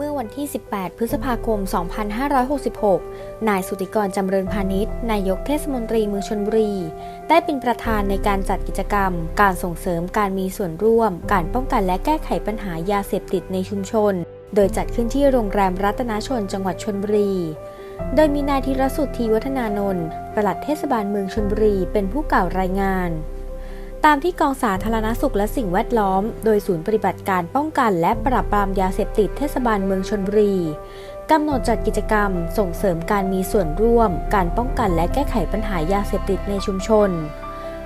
มื่อวันที่ 18 พฤษภาคม 2566 นายสุติกรจำเริญพาณิชย์ นายกเทศมนตรีเมืองชนบุรี ได้เป็นประธานในการจัดกิจกรรม การส่งเสริมการมีส่วนร่วม การป้องกันและแก้ไขปัญหายาเสพติดในชุมชน โดยจัดขึ้นที่โรงแรมรัตนชนจังหวัดชนบุรี โดยมีนายธีรสุทธีวัฒนานนท์ปลัดเทศบาลเมืองชนบุรี เป็นผู้กล่าวรายงาน ตามที่กองสาธารณสุขและสิ่งแวดล้อม โดยศูนย์ปฏิบัติการป้องกันและปราบปรามยาเสพติดเทศบาลเมืองชนบุรีกำหนดจัดกิจกรรม ส่งเสริมการมีส่วนร่วม การป้องกันและแก้ไขปัญหายาเสพติดในชุมชน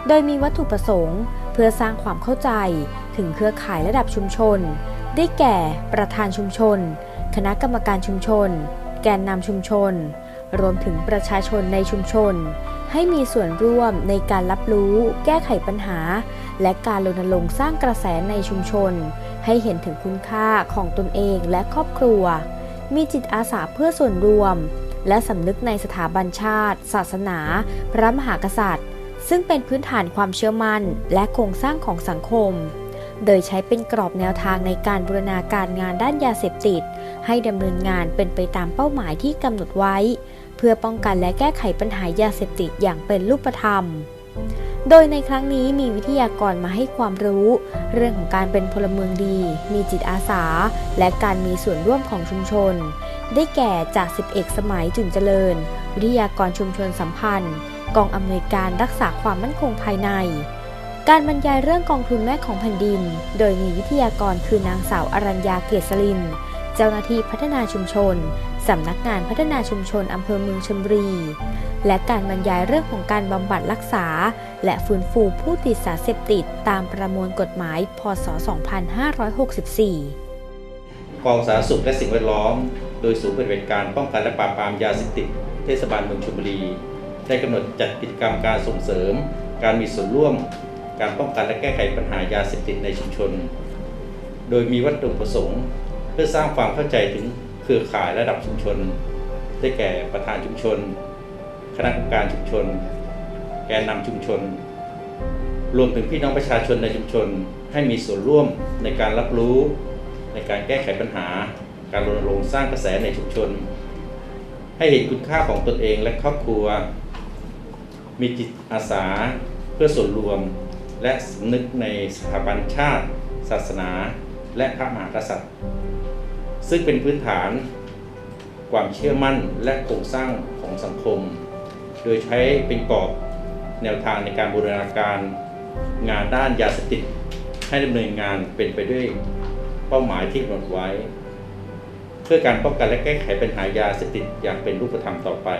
โดยมีวัตถุประสงค์ เพื่อสร้างความเข้าใจ ถึงเครือข่ายระดับชุมชน ได้แก่ ประธานชุมชน คณะกรรมการชุมชน แกนนำชุมชน รวมถึงประชาชนในชุมชน ให้มีส่วนร่วมในการรับรู้ แก้ไขปัญหา และการรณรงค์สร้างกระแสในชุมชน ให้เห็นถึงคุณค่าของตนเองและครอบครัว มีจิตอาสาเพื่อส่วนรวม และสำนึกในสถาบันชาติ ศาสนา พระมหากษัตริย์ ซึ่งเป็นพื้นฐานความเชื่อมั่น และโครงสร้างของสังคมโดยใช้เป็นกรอบแนวทางในการบูรณาการงานด้านยาเสพติด ให้ดำเนินงานเป็นไปตามเป้าหมายที่กำหนดไว้ เพื่อป้องกันและแก้ไขปัญหายาเสพติดอย่างเป็นรูปธรรม โดยในครั้งนี้มีวิทยากรมาให้ความรู้ เรื่องของการเป็นพลเมืองดี มีจิตอาสา และการมีส่วนร่วมของชุมชน ได้แก่จากสิบเอกสมัยจุนเจริญ วิทยากรชุมชนสัมพันธ์ กองอำนวยการรักษาความมั่นคงภายในการบรรยายเรื่องกองทุนแม่ของแผ่นดิน โดยมีวิทยากรคือนางสาวอรัญญาเกียรติสลิน เจ้าหน้าที่พัฒนาชุมชน สำนักงานพัฒนาชุมชนอำเภอเมืองชลบุรี และการบรรยายเรื่องของการบำบัดรักษา และฟื้นฟูผู้ติดสารเสพติดตามประมวลกฎหมาย พศ 2564 กองสาธารณสุขและสิ่งแวดล้อม โดยศูนย์ปฏิบัติการป้องกันและปราบปรามยาเสพติดเทศบาลเมืองชลบุรีได้กำหนดจัดกิจกรรมการส่งเสริม การมีส่วนร่วม การป้องกันและแก้ไขปัญหายาเสพติดในชุมชน โดยมีวัตถุประสงค์ เพื่อสร้างความเข้าใจถึงเครือข่ายระดับชุมชน ได้แก่ประธานชุมชน คณะกรรมการชุมชน แกนนำชุมชน รวมถึงพี่น้องประชาชนในชุมชน ให้มีส่วนร่วมในการรับรู้ ในการแก้ไขปัญหา การรณรงค์สร้างกระแสในชุมชน ให้เห็นคุณค่าของตนเองและครอบครัว มีจิตอาสาเพื่อส่วนรวม และสำนึกในสถาบันชาติ ศาสนา และพระมหากษัตริย์ ซึ่งเป็นพื้นฐานความเชื่อมั่นและโครงสร้างของสังคม โดยใช้เป็นกรอบแนวทางในการบูรณาการงานด้านยาเสพติดให้ดำเนินงานเป็นไปด้วยเป้าหมายที่กำหนดไว้ เพื่อการป้องกันและแก้ไขปัญหายาเสพติดอย่างเป็นรูปธรรมต่อไป